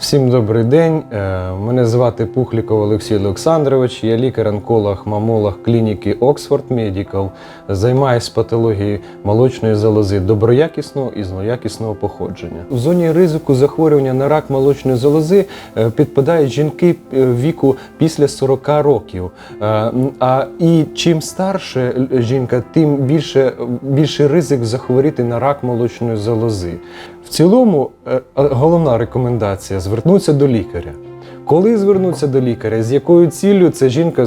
Всім добрий день. Е, Мене звати Пухліков Олексій Олександрович. Я лікар-онколог, мамолог клініки Oxford Medical. Займаюся патологією молочної залози доброякісного і злоякісного походження. В зоні ризику захворювання на рак молочної залози е, підпадають жінки е, віку після 40 років. А і чим старше жінка, тим більше, більший ризик захворіти на рак молочної залози. В цілому, головна рекомендація звернутися до лікаря. Коли звернутися до лікаря, з якою ціллю це жінка е,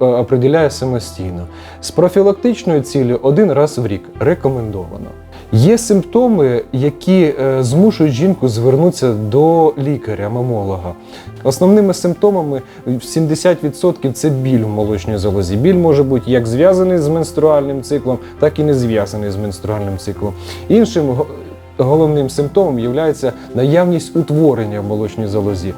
е, определяє самостійно. З профілактичною ціллю один раз в рік рекомендовано. Є симптоми, які е, змушують жінку звернутися до лікаря-мамолога. Основними симптомами в 70% це біль в молочній залозі. Біль може бути як зв'язаний з менструальним циклом, так і не зв'язаний з менструальним циклом. Іншим головним симптомом є наявність утворення в молочній залозі.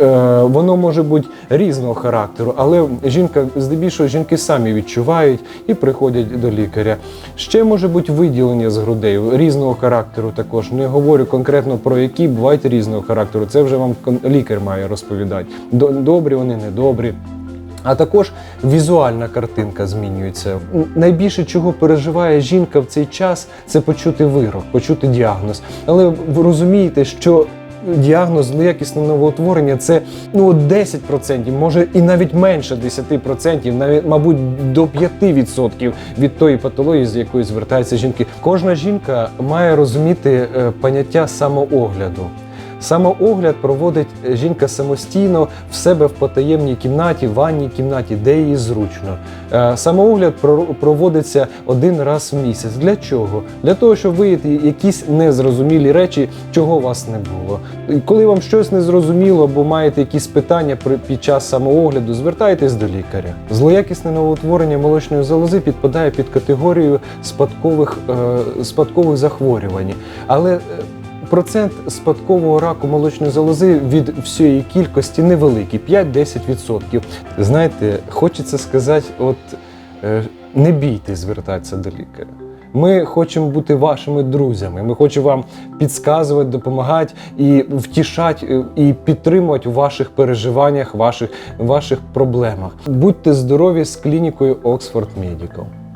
Е, Воно може бути різного характеру, але жінка, здебільшого, жінки самі відчувають і приходять до лікаря. Ще може бути виділення з грудей різного характеру. Також не говорю конкретно про які бувають різного характеру. Це вже вам лікар має розповідати. Добрі вони, недобрі. А також візуальна картинка змінюється. Найбільше чого переживає жінка в цей час, це почути вирок, почути діагноз. Але ви розумієте, що діагноз злоякісне новоутворення це ну от 10%, може і навіть менше 10%, навіть мабуть до 5% від тої патології, з якою звертаються жінки. Кожна жінка має розуміти е, поняття самоогляду. Самоогляд проводить жінка самостійно в себе в потаємній кімнаті, в ванній кімнаті, де їй зручно. Е, Самоогляд про- проводиться один раз в місяць. Для чого? Для того, щоб виявити якісь незрозумілі речі, чого у вас не було. Коли вам щось незрозуміло або маєте якісь питання під час самоогляду, звертайтесь до лікаря. Злоякісне новоутворення молочної залози підпадає під категорію спадкових, е, спадкових захворювань. Але е, Процент спадкового раку молочної залози від всієї кількості невеликий 5-10%. Знаєте, хочеться сказати, от е, не бійтесь звертатися до лікаря. Ми хочемо бути вашими друзями. Ми хочемо вам підказувати, допомагати і втішати, е, і підтримувати у ваших переживаннях, ваших, ваших проблемах. Будьте здорові з клінікою Oxford Medical.